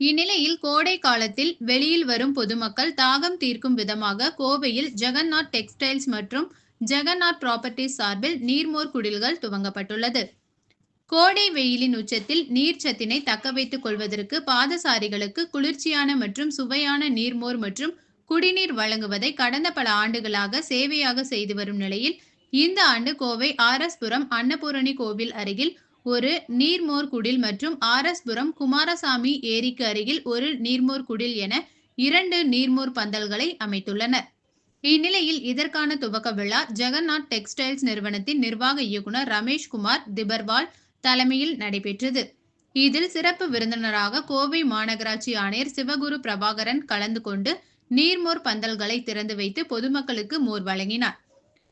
இந்நிலையில் கோடை காலத்தில் வெளியில் வரும் பொதுமக்கள் தாகம் தீர்க்கும் விதமாக கோவையில் ஜெகநாத் டெக்ஸ்டைல்ஸ் மற்றும் ஜெகநாத் ப்ராப்பர்ட்டிஸ் சார்பில் நீர்மோர் குடில்கள் துவங்கப்பட்டுள்ளது. கோடை வெயிலின் உச்சத்தில் நீர்ச்சத்தினை தக்க வைத்துக் கொள்வதற்கு பாதசாரிகளுக்கு குளிர்ச்சியான மற்றும் சுவையான நீர்மோர் மற்றும் குடிநீர் வழங்குவதை கடந்த பல ஆண்டுகளாக சேவையாக செய்து வரும் நிலையில் இந்த ஆண்டு கோவை ஆர்எஸ்புரம் அன்னபூரணி கோவில் அருகில் ஒரு நீர்மோர் குடில் மற்றும் ஆர்எஸ்புரம் குமாரசாமி ஏரிக்கு அருகில் ஒரு நீர்மோர் குடில் என இரண்டு நீர்மோர் பந்தல்களை அமைத்துள்ளனர். இந்நிலையில் இதற்கான துவக்க விழா ஜெகநாத் டெக்ஸ்டைல்ஸ் நிறுவனத்தின் நிர்வாக இயக்குனர் ரமேஷ் குமார் திபர்வால் தலைமையில் நடைபெற்றது. இதில் சிறப்பு விருந்தினராக கோவை மாநகராட்சி ஆணையர் சிவகுரு பிரபாகரன் கலந்து கொண்டு நீர்மோர் பந்தல்களை திறந்து வைத்து பொதுமக்களுக்கு மோர் வழங்கினார்.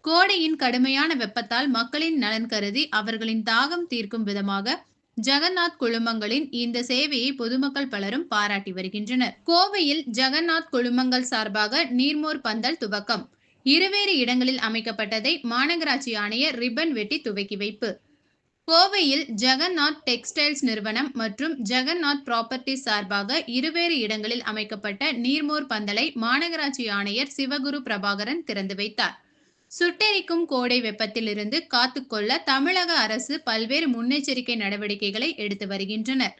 கோடையின் கடுமையான வெப்பத்தால் மக்களின் நலன் கருதி அவர்களின் தாகம் தீர்க்கும் விதமாக ஜெகநாத் குழுமங்களின் இந்த சேவையை பொதுமக்கள் பலரும் பாராட்டி வருகின்றனர். கோவையில் ஜெகநாத் குழுமங்கள் சார்பாக நீர்மோர் பந்தல் துவக்கம். இருவேறு இடங்களில் அமைக்கப்பட்டதை மாநகராட்சி ஆணையர் ரிப்பன் வெட்டி துவக்கி வைப்பு. கோவையில் ஜெகநாத் டெக்ஸ்டைல்ஸ் நிறுவனம் மற்றும் ஜெகநாத் ப்ராப்பர்ட்டிஸ் சார்பாக இருவேறு இடங்களில் அமைக்கப்பட்ட நீர்மோர் பந்தலை மாநகராட்சி ஆணையர் சிவகுரு பிரபாகரன் திறந்து வைத்தார். சுட்டெரிக்கும் கோடை வெப்பத்திலிருந்து காத்துக்கொள்ள தமிழக அரசு பல்வேறு முன்னெச்சரிக்கை நடவடிக்கைகளை எடுத்து வருகின்றனர்.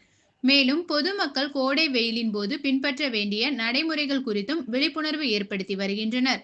மேலும் பொதுமக்கள் கோடை வெயிலின் போது பின்பற்ற வேண்டிய நடைமுறைகள் குறித்தும் விழிப்புணர்வு ஏற்படுத்தி வருகின்றனர்.